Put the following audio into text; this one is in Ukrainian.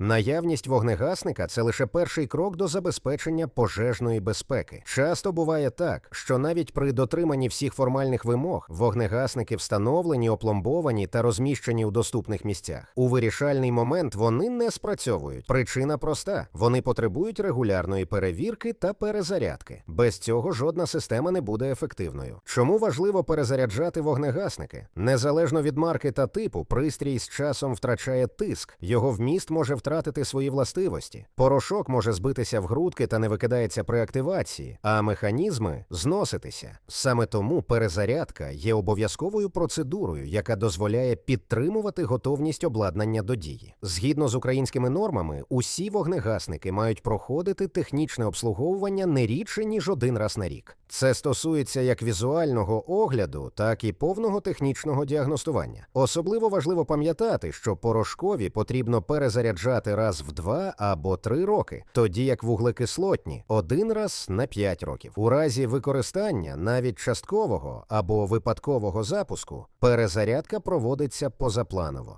Наявність вогнегасника це лише перший крок до забезпечення пожежної безпеки. Часто буває так, що навіть при дотриманні всіх формальних вимог вогнегасники встановлені, опломбовані та розміщені у доступних місцях. У вирішальний момент вони не спрацьовують. Причина проста: вони потребують регулярної перевірки та перезарядки. Без цього жодна система не буде ефективною. Чому важливо перезаряджати вогнегасники? Незалежно від марки та типу, пристрій з часом втрачає тиск, його вміст може втратити свої властивості. Порошок може збитися в грудки та не викидається при активації, а механізми зноситися. Саме тому перезарядка є обов'язковою процедурою, яка дозволяє підтримувати готовність обладнання до дії. Згідно з українськими нормами, усі вогнегасники мають проходити технічне обслуговування не рідше ніж один раз на рік. Це стосується як візуального огляду, так і повного технічного діагностування. Особливо важливо пам'ятати, що порошкові потрібно перезаряджати раз в два або три роки, тоді як вуглекислотні один раз на п'ять років. У разі використання навіть часткового або випадкового запуску перезарядка проводиться позапланово.